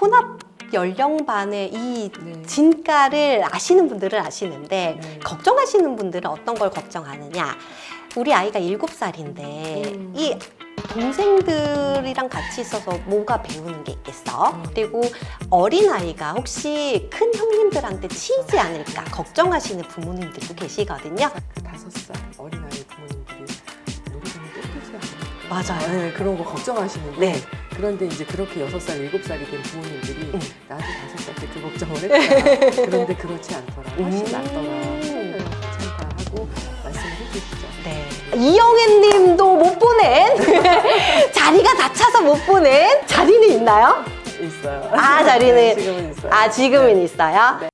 혼합 연령반의 이 네. 진가를 아시는 분들은 아시는데 네. 걱정하시는 분들은 어떤 걸 걱정하느냐? 우리 아이가 일곱 살인데 음. 이 동생들이랑 같이 있어서 뭐가 배우는 게 있겠어? 음. 그리고 어린 아이가 혹시 큰 형님들한테 치이지 않을까 걱정하시는 부모님들도 계시거든요. 그 다섯 살 어린아이 부모님들이 놀이방에 쫓기지 않을까. 맞아요. 네, 그런 거 걱정하시는데 네. 그런데 이제 그렇게 여섯 살 일곱 살이 된 부모님들이 음. 나도 다섯 살 때 그 걱정을 했다. 그런데 그렇지 않더라. 훨씬 음. 낫더라. 네, 괜찮다 하고 말씀을 해주시죠. 네. 이영애 님도 못 보낸 자리가 다 차서 못 보낸 자리는 있나요? 있어요. 아, 자리는- 네, 지금은 있어요. 아, 지금은 네. 있어요? 네.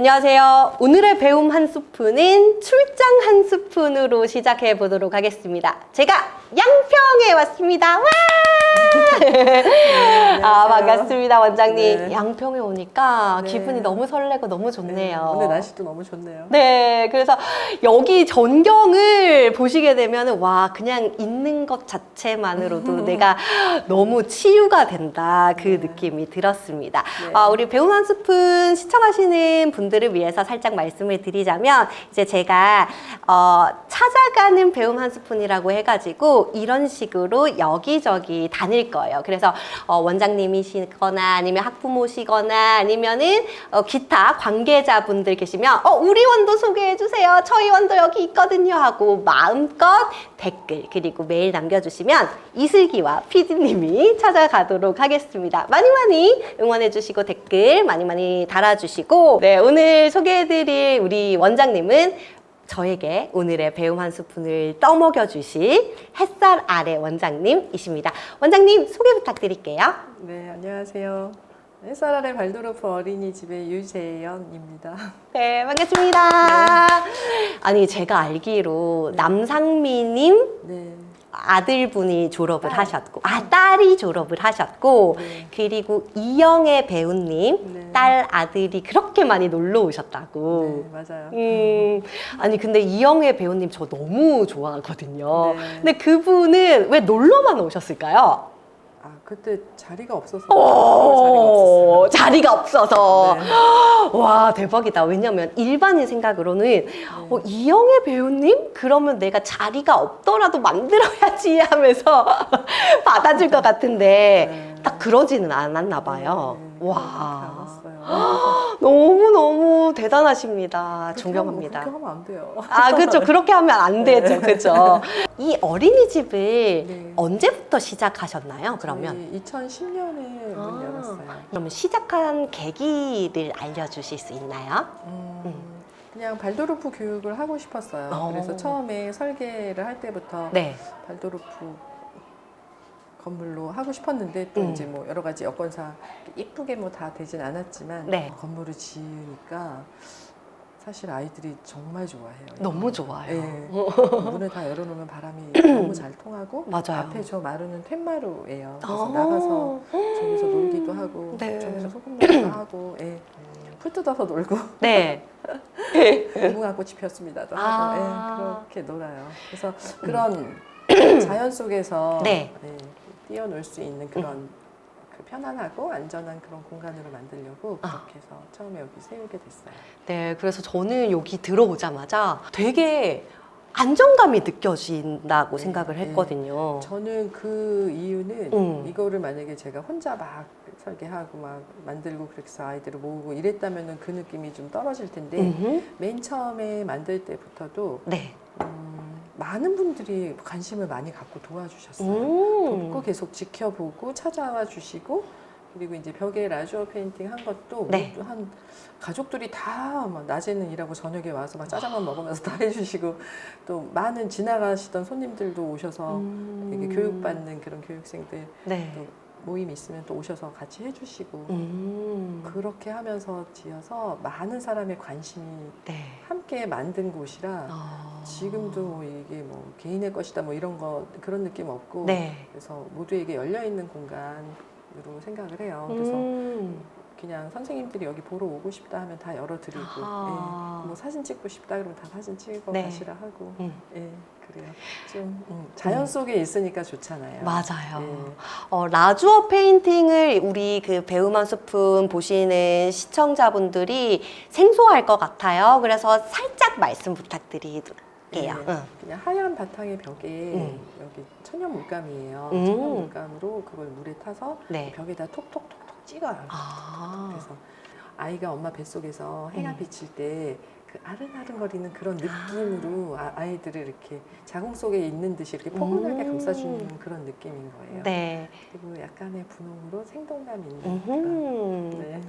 안녕하세요. 오늘의 배움 한 스푼은 출장 한 스푼으로 시작해 보도록 하겠습니다. 제가 양평에 왔습니다. 와! 아, 반갑습니다, 원장님. 네. 양평에 오니까 네. 기분이 너무 설레고 너무 좋네요. 오늘 날씨도 너무 좋네요. 네, 그래서 여기 전경을 보시게 되면 와 그냥 있는 것 자체만으로도 내가 너무 치유가 된다 그 네. 느낌이 들었습니다. 네. 아, 우리 배움 한 스푼 시청하시는 분들을 위해서 살짝 말씀을 드리자면 이제 제가 어, 찾아가는 배움 한 스푼이라고 해가지고 이런 식으로 여기저기 다닐 거예요. 그래서 어, 원장님이시거나 아니면 학부모시거나 아니면은 어, 기타 관계자분들 계시면 어, 우리 원도 소개해 주세요. 저희 원도 여기 있거든요 하고 마음껏 댓글 그리고 메일 남겨주시면 이슬기와 피디님이 찾아가도록 하겠습니다. 많이 많이 응원해 주시고 댓글 많이 많이 달아주시고 네 오늘 소개해드릴 우리 원장님은 저에게 오늘의 배움 한 스푼을 떠먹여 주실 햇살 아래 원장님이십니다. 원장님 소개 부탁드릴게요. 네, 안녕하세요. 햇살 아래 발도르프 어린이집의 유재연입니다. 네, 반갑습니다. 아니, 제가 알기로 남상미님 네. 아들분이 졸업을 딸. 하셨고, 아, 딸이 졸업을 하셨고, 네. 그리고 이영애 배우님 네. 딸 아들이 그렇게 많이 놀러 오셨다고. 네, 맞아요. 음, 아니, 근데 이영애 배우님 저 너무 좋아하거든요. 네. 근데 그분은 왜 놀러만 오셨을까요? 아, 그때 자리가 없어서 자리가 오, 없었어요. 자리가 없어서. 네. 와 대박이다. 왜냐면 일반인 생각으로는 어, 이영애 배우님 그러면 내가 자리가 없더라도 만들어야지 하면서 받아줄 것 같은데 네. 딱 그러지는 않았나 봐요. 네, 와 알았어요. 너무 대단하십니다. 존경합니다. 그렇게 하면 안 돼요. 아 그렇죠. 그렇게 하면 안 되죠. 그렇죠. 이 어린이집을 네. 언제부터 시작하셨나요? 그러면? 저희 2010년에 아. 문 열었어요. 그러면 시작한 계기를 알려주실 수 있나요? 음, 그냥 발도르프 교육을 하고 싶었어요. 어. 그래서 처음에 설계를 할 때부터 네. 발도르프 건물로 하고 싶었는데 또 음. 이제 뭐 여러 가지 여건상 이쁘게 뭐 다 되진 않았지만 네. 건물을 지으니까 사실 아이들이 정말 좋아해요. 너무 좋아요. 예. 문을 다 열어놓으면 바람이 너무 잘 통하고 맞아요. 앞에 저 마루는 텐마루예요. 그래서 아. 나가서 저기서 놀기도 하고 네. 저기서 소금 놀이도 하고 예. 풀 뜯어서 놀고 네. 무궁화꽃이 피었습니다도 아. 하고 예, 그렇게 놀아요. 그래서 그런 자연 속에서 네. 예, 뛰어놀 수 있는 그런 그 편안하고 안전한 그런 공간으로 만들려고 아. 그렇게 해서 처음에 여기 세우게 됐어요. 네. 그래서 저는 여기 들어오자마자 되게 안정감이 느껴진다고 네, 생각을 네. 했거든요. 저는 그 이유는 음. 이거를 만약에 제가 혼자 막 설계하고 막 만들고 해서 아이들을 모으고 이랬다면은 그 느낌이 좀 떨어질 텐데 음흠. 맨 처음에 만들 때부터도 네. 음, 많은 분들이 관심을 많이 갖고 도와주셨어요. 음. 돕고 계속 지켜보고 찾아와 주시고 그리고 이제 벽에 라주어 페인팅 한 것도 네. 모두 한 가족들이 다막 낮에는 일하고 저녁에 와서 막 짜장면 먹으면서 다 해주시고 또 많은 지나가시던 손님들도 오셔서 음. 교육받는 그런 교육생들 네. 또 모임 있으면 또 오셔서 같이 해주시고 음. 그렇게 하면서 지어서 많은 사람의 관심이 네. 함께 만든 곳이라 어. 지금도 뭐 이게 뭐 개인의 것이다 뭐 이런 거 그런 느낌 없고 네. 그래서 모두에게 열려 있는 공간으로 생각을 해요. 그래서 음. 그냥 선생님들이 여기 보러 오고 싶다 하면 다 열어드리고 아하. 예. 뭐 사진 찍고 싶다 그러면 다 사진 찍어 네. 가시라 하고 음. 예 그래요. 좀 음, 자연 속에 있으니까 좋잖아요. 맞아요. 예. 어, 라주어 페인팅을 우리 그 배우만 소품 보시는 시청자분들이 생소할 것 같아요. 그래서 살짝 말씀 부탁드릴게요. 네. 응. 그냥 하얀 바탕의 벽에 음. 여기 천연 물감이에요. 음. 천연 물감으로 그걸 물에 타서 네. 벽에다 톡톡톡톡 찍어요. 아. 그래서 아이가 엄마 뱃속에서 해가 음. 비칠 때 그 아른아른거리는 그런 느낌으로 아, 아이들을 이렇게 자궁 속에 있는 듯이 이렇게 포근하게 음. 감싸주는 그런 느낌인 거예요. 네. 그리고 약간의 분홍으로 생동감 있는 그런. 음흠. 네.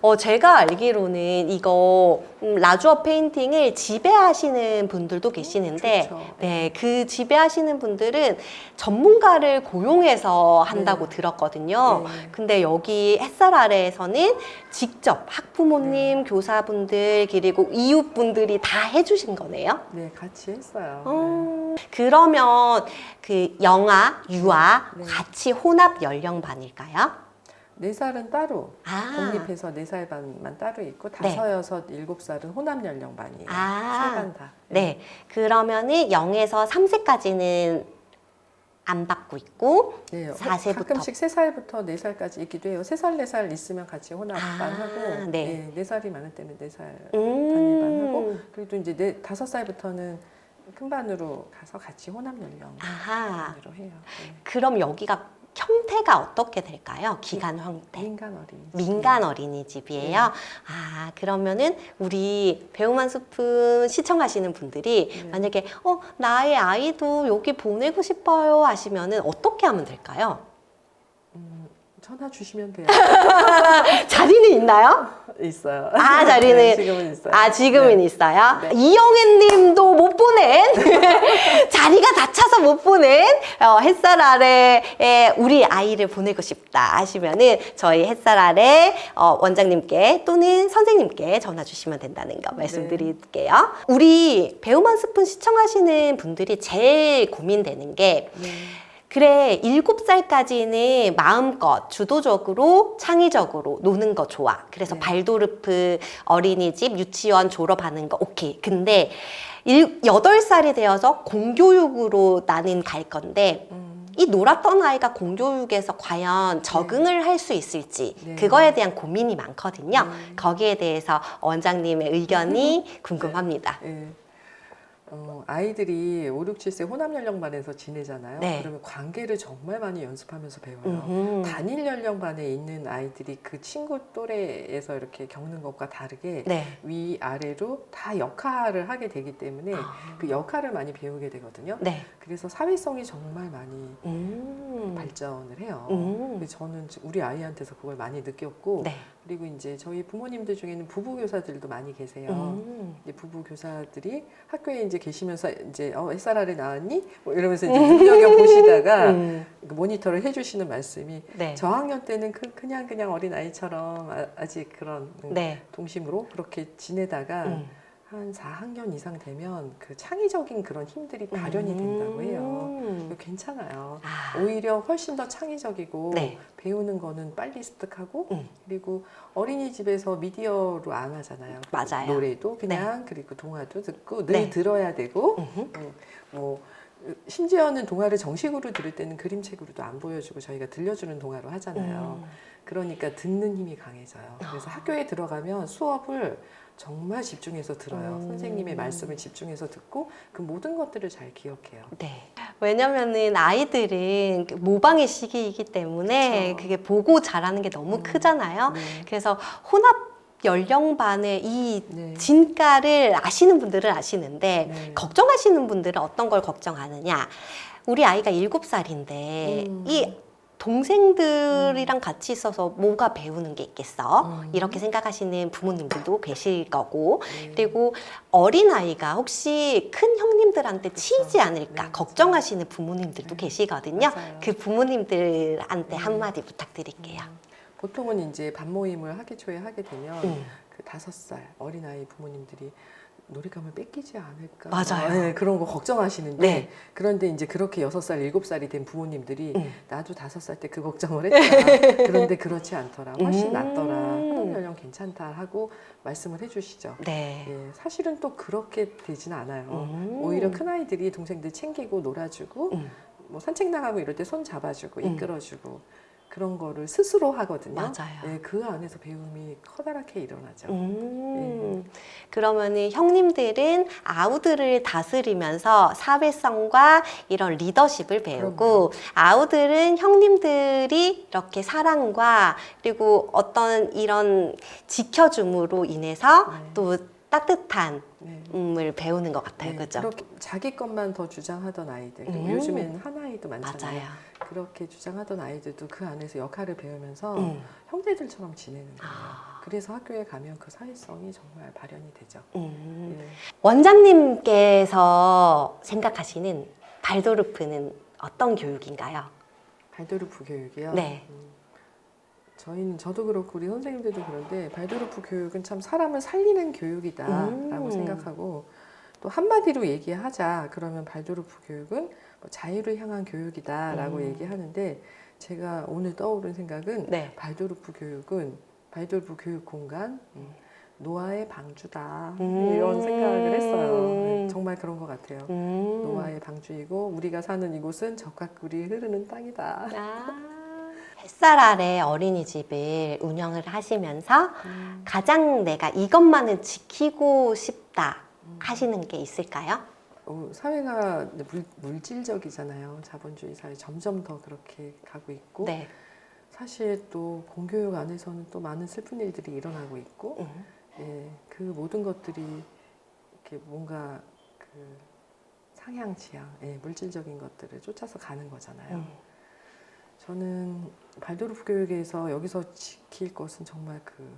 어, 제가 알기로는 이거 음, 라주어 페인팅을 지배하시는 분들도 계시는데, 좋죠. 네, 그 지배하시는 분들은 전문가를 고용해서 한다고 네. 들었거든요. 네. 근데 여기 햇살 아래에서는 직접 학부모님, 네. 교사분들, 그리고 이 웃분들이 다 해주신 거네요. 네, 같이 했어요. 어, 그러면 그 영아, 유아 네. 같이 혼합 연령반일까요? 네 살은 따로 아, 독립해서 네 살 반만 따로 있고 네. 다섯 여섯 일곱 살은 혼합 연령 반이에요. 아. 세반 다. 네. 그러면은 0에서 3세까지는 안 받고 있고, 네, 사세부터. 가끔씩 세 살부터 네 살까지 있기도 해요. 세살네살 있으면 같이 혼합 아, 반 하고, 네. 네, 네 살이 많을 때는 네살 음, 반일반 하고, 그리고 또 이제 네 다섯 살부터는 큰 반으로 가서 같이 혼합 연령 아하. 반으로 해요. 네. 그럼 여기가 형태가 어떻게 될까요? 기간 형태. 민간 어린이. 민간 어린이집이에요. 아, 그러면 우리 배우만 소품 시청하시는 분들이 네. 만약에 어, 나의 아이도 여기 보내고 싶어요 하시면은 어떻게 하면 될까요? 음, 전화 주시면 돼요. 자리는 있나요? 있어요. 아, 자리는- 네, 지금은 있어요. 아, 지금은 네. 있어요. 네. 이영애 님도 못 보낸, 자리가 다 차서 못 보낸, 어, 햇살 아래에 우리 아이를 보내고 싶다 하시면은 저희 햇살 아래 어, 원장님께 또는 선생님께 전화 주시면 된다는 거 말씀드릴게요. 우리 배우만 스푼 시청하시는 분들이 제일 고민되는 게 네. 그래, 일곱 살까지는 마음껏 주도적으로 창의적으로 노는 거 좋아. 그래서 네. 발도르프 어린이집 유치원 졸업하는 거 오케이. 근데 일, 여덟 살이 되어서 공교육으로 나는 갈 건데 음, 이 놀았던 아이가 공교육에서 과연 적응을 할수 있을지 네. 그거에 대한 고민이 많거든요. 네. 거기에 대해서 원장님의 의견이 궁금합니다. 예. 어, 아이들이 5, 6, 7세 혼합 연령반에서 지내잖아요. 네. 그러면 관계를 정말 많이 연습하면서 배워요. 음흠. 단일 연령반에 있는 아이들이 그 친구 또래에서 이렇게 겪는 것과 다르게 네. 위 아래로 다 역할을 하게 되기 때문에 아. 그 역할을 많이 배우게 되거든요. 네. 그래서 사회성이 정말 많이 음. 발전을 해요. 음. 저는 우리 아이한테서 그걸 많이 느꼈고 네. 그리고 이제 저희 부모님들 중에는 부부 교사들도 많이 계세요. 음. 이제 부부 교사들이 학교에 이제 계시면서 이제 어 햇살 아래 나왔니? 뭐 이러면서 이제 눈여겨 보시다가 음. 그 모니터를 해주시는 말씀이 네. 저학년 때는 그 그냥 그냥 어린 아이처럼 아, 아직 그런 음, 네. 동심으로 그렇게 지내다가 음. 한 4학년 이상 되면 그 창의적인 그런 힘들이 발현이 된다고 해요. 음. 괜찮아요. 아. 오히려 훨씬 더 창의적이고 네. 배우는 거는 빨리 습득하고 음. 그리고 어린이집에서 미디어로 안 하잖아요. 맞아요. 노래도 그냥 그리고 동화도 듣고 늘 네. 들어야 되고. 음, 뭐 심지어는 동화를 정식으로 들을 때는 그림책으로도 안 보여주고 저희가 들려주는 동화로 하잖아요. 음. 그러니까 듣는 힘이 강해져요. 그래서 아. 학교에 들어가면 수업을 정말 집중해서 들어요. 음. 선생님의 말씀을 집중해서 듣고 그 모든 것들을 잘 기억해요. 네. 왜냐면은 아이들은 그 모방의 시기이기 때문에 그쵸. 그게 보고 자라는 게 너무 음. 크잖아요. 네. 그래서 혼합 연령반의 이 네. 진가를 아시는 분들은 아시는데 네. 걱정하시는 분들은 어떤 걸 걱정하느냐? 우리 아이가 일곱 살인데 음. 이 동생들이랑 같이 있어서 뭐가 배우는 게 있겠어? 음. 이렇게 생각하시는 부모님들도 계실 거고, 네. 그리고 어린 아이가 혹시 큰 형님들한테 치이지 않을까 네, 걱정하시는 부모님들도 네. 계시거든요. 맞아요. 그 부모님들한테 네. 한마디 부탁드릴게요. 보통은 이제 반 모임을 하기 초에 하게 되면 음. 그 다섯 살 어린 아이 부모님들이 놀이감을 뺏기지 않을까 맞아요. 네, 그런 거 걱정하시는데 네. 그런데 이제 그렇게 여섯 살 일곱 살이 된 부모님들이 음. 나도 다섯 살 때 그 걱정을 했다 그런데 그렇지 않더라 훨씬 음. 낫더라 학업 연령 괜찮다 하고 말씀을 해주시죠. 네. 예, 사실은 또 그렇게 되진 않아요. 음. 오히려 큰 아이들이 동생들 챙기고 놀아주고 음. 뭐 산책 나가고 이럴 때 손 잡아주고 음. 이끌어주고 그런 거를 스스로 하거든요. 맞아요. 예, 그 안에서 배움이 커다랗게 일어나죠. 음, 그러면은 형님들은 아우들을 다스리면서 사회성과 이런 리더십을 배우고 그럼요. 아우들은 형님들이 이렇게 사랑과 그리고 어떤 이런 지켜줌으로 인해서 네. 또 따뜻한 네. 음을 배우는 것 같아요. 네, 그죠? 자기 것만 더 주장하던 아이들 음. 요즘에는 한 아이도 많잖아요. 맞아요. 그렇게 주장하던 아이들도 그 안에서 역할을 배우면서 음. 형제들처럼 지내는 거예요. 아. 그래서 학교에 가면 그 사회성이 정말 발현이 되죠. 음. 예. 원장님께서 생각하시는 발도르프는 어떤 교육인가요? 발도르프 교육이요. 네. 음, 저희는 저도 그렇고 우리 선생님들도 그런데 발도르프 교육은 참 사람을 살리는 교육이다라고 음. 생각하고 또 한마디로 얘기하자 그러면 발도르프 교육은 뭐 자유를 향한 교육이다라고 음. 얘기하는데 제가 오늘 떠오른 생각은 네. 발도르프 교육은 발도르프 교육 공간 음, 노아의 방주다 음. 이런 생각을 했어요. 네, 정말 그런 것 같아요. 음. 노아의 방주이고 우리가 사는 이곳은 적과 꿀이 흐르는 땅이다. 아, 햇살 아래 어린이집을 운영을 하시면서 음. 가장 내가 이것만은 지키고 싶다 하시는 게 있을까요? 어, 사회가 물, 물질적이잖아요. 자본주의 사회 점점 더 그렇게 가고 있고 네. 사실 또 공교육 안에서는 또 많은 슬픈 일들이 일어나고 있고 음. 예, 그 모든 것들이 이렇게 뭔가 그 상향 지향, 예, 물질적인 것들을 쫓아서 가는 거잖아요. 음. 저는 발도르프 교육에서 여기서 지킬 것은 정말 그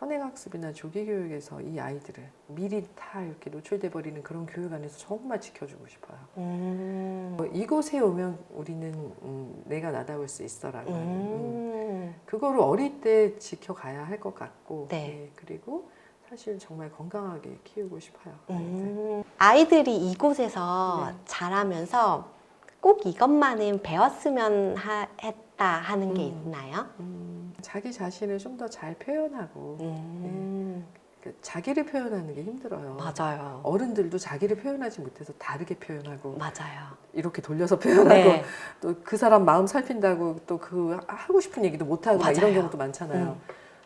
선행학습이나 조기교육에서 이 아이들을 미리 다 이렇게 노출돼 버리는 그런 교육 안에서 정말 지켜주고 싶어요. 음. 어, 이곳에 오면 우리는 음, 내가 나다울 수 있어라고 하는 음, 음. 그거를 어릴 때 지켜가야 할 것 같고 네. 예, 그리고 사실 정말 건강하게 키우고 싶어요. 아이들. 음. 아이들이 이곳에서 네. 자라면서 꼭 이것만은 배웠으면 하, 했다 하는 게 음. 있나요? 음, 자기 자신을 좀 더 잘 표현하고 음. 그 자기를 표현하는 게 힘들어요. 맞아요. 어른들도 자기를 표현하지 못해서 다르게 표현하고 맞아요. 이렇게 돌려서 표현하고 네. 또그 사람 마음 살핀다고 또 그 하고 싶은 얘기도 못 하고 막 이런. 경우도 많잖아요. 음.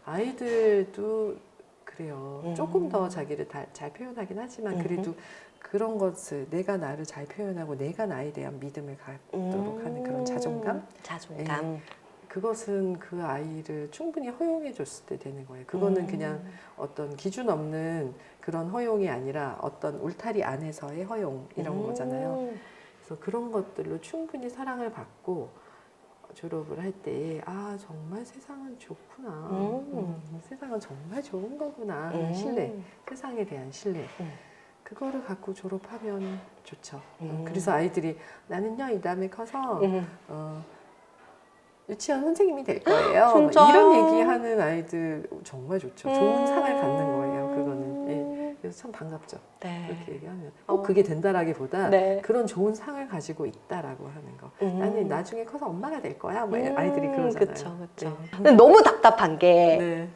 아이들도 그래요. 음. 조금 더 자기를 다, 잘 표현하긴 하지만 그래도 그런 것을 내가 나를 잘 표현하고 내가 나에 대한 믿음을 갖도록 하는 그런 자존감 음. 자존감. 그것은 그 아이를 충분히 허용해 줬을 때 되는 거예요. 그거는 음. 그냥 어떤 기준 없는 그런 허용이 아니라 어떤 울타리 안에서의 허용 이런 음. 거잖아요. 그래서 그런 것들로 충분히 사랑을 받고 졸업을 할 때 아 정말 세상은 좋구나. 음. 음, 세상은 정말 좋은 거구나. 음. 신뢰, 세상에 대한 신뢰. 음. 그거를 갖고 졸업하면 좋죠. 음. 그래서 아이들이 나는요 이 다음에 커서 음. 어, 유치원 선생님이 될 거예요. 뭐 진짜요? 이런 얘기하는 아이들 정말 좋죠. 좋은 음. 상을 갖는 거예요. 그거는. 예. 그래서 참 반갑죠. 네. 그렇게 얘기하면 어. 꼭 그게 된다라기보다 네. 그런 좋은 상을 가지고 있다라고 하는 거. 음. 나는 나중에 커서 엄마가 될 거야. 뭐 음, 아이들이 그러잖아요. 그쵸, 그쵸. 네. 근데 너무 답답한 게 네.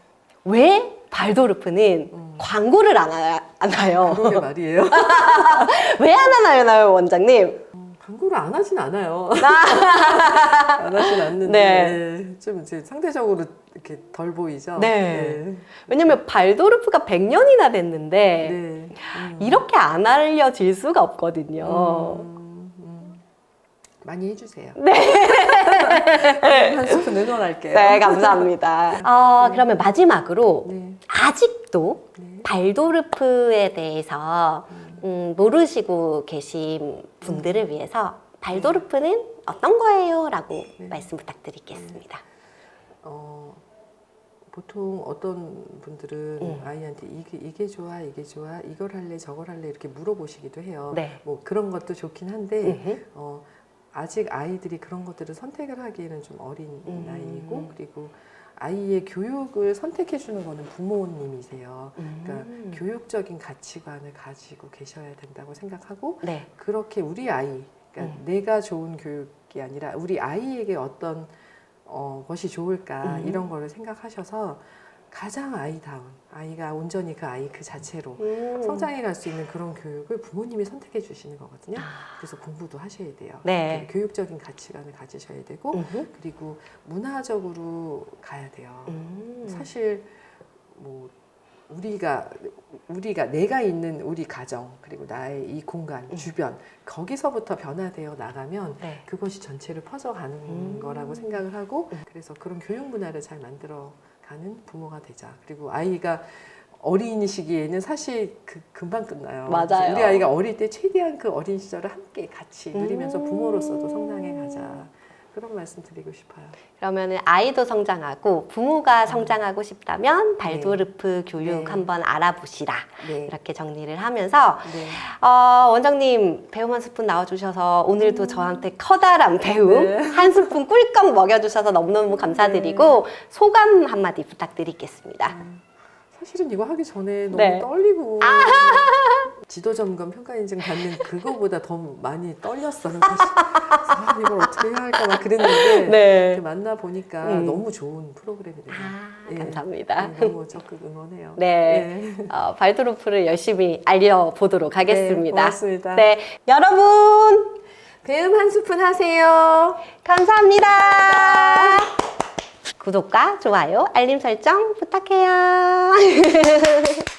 왜 발도르프는 음. 광고를 안, 하, 안 해요? 그러게 말이에요. 왜 안 하나요, 원장님? 광고를 안 하진 않아요. 아. 안 하진 않는데 네. 좀 이제 상대적으로 이렇게 덜 보이죠. 네. 왜냐면 발도르프가 100년이나 됐는데 네. 음. 이렇게 안 알려질 수가 없거든요. 음, 음. 많이 해주세요. 네. 한 스푼 응원할게요. 네, 감사합니다. 어, 그러면 마지막으로 네. 아직도 네. 발도르프에 대해서 음, 모르시고 계신 분들을 위해서 발도르프는 어떤 거예요? 라고 네. 말씀 부탁드리겠습니다. 어, 보통 어떤 분들은 음. 아이한테 이게, 이게 좋아, 이게 좋아, 이걸 할래, 저걸 할래 이렇게 물어보시기도 해요. 네. 뭐 그런 것도 좋긴 한데 음흠. 어, 아직 아이들이 그런 것들을 선택을 하기에는 좀 어린 음. 나이이고 그리고 아이의 교육을 선택해 주는 거는 부모님이세요. 그러니까 음. 교육적인 가치관을 가지고 계셔야 된다고 생각하고 네. 그렇게 우리 아이, 그러니까 음. 내가 좋은 교육이 아니라 우리 아이에게 어떤 어, 것이 좋을까 음. 이런 거를 생각하셔서 가장 아이다운 아이가 온전히 그 아이 그 자체로 음. 성장해 갈 수 있는 그런 교육을 부모님이 선택해 주시는 거거든요. 아, 그래서 공부도 하셔야 돼요. 네. 교육적인 가치관을 가지셔야 되고 음흠. 그리고 문화적으로 가야 돼요. 음. 사실 뭐 우리가 우리가 내가 있는 우리 가정 그리고 나의 이 공간 음. 주변 거기서부터 변화되어 나가면 네. 그것이 전체를 퍼져가는 음. 거라고 생각을 하고 그래서 그런 교육 문화를 잘 만들어 가는 부모가 되자 그리고 아이가 어린 시기에는 사실 그 금방 끝나요. 맞아요. 우리 아이가 어릴 때 최대한 그 어린 시절을 함께 같이 누리면서 음. 부모로서도 성장해 가자 그런 말씀 드리고 싶어요. 그러면은 아이도 성장하고 부모가 성장하고 싶다면 발도르프 교육 음. 네. 한번 알아보시라. 네. 이렇게 정리를 하면서 네. 어, 원장님 배움 한 스푼 나와주셔서 오늘도 저한테 커다란 배움 음. 네. 한 스푼 꿀꺽 먹여주셔서 너무너무 감사드리고 소감 한마디 부탁드리겠습니다. 사실은 이거 하기 전에 너무 네. 떨리고 지도 점검 평가 인증 받는 그거보다 더 많이 떨렸어요. 사실. 아, 이걸 어떻게 해야 할까 막 그랬는데 이렇게 만나 보니까 음. 너무 좋은 프로그램이네요. 아, 예. 감사합니다. 네, 너무 적극 응원해요. 네. 어, 발도르프를 열심히 알려보도록 하겠습니다. 네, 고맙습니다. 네, 여러분 배움 한 스푼 하세요. 감사합니다. 구독과 좋아요, 알림 설정 부탁해요.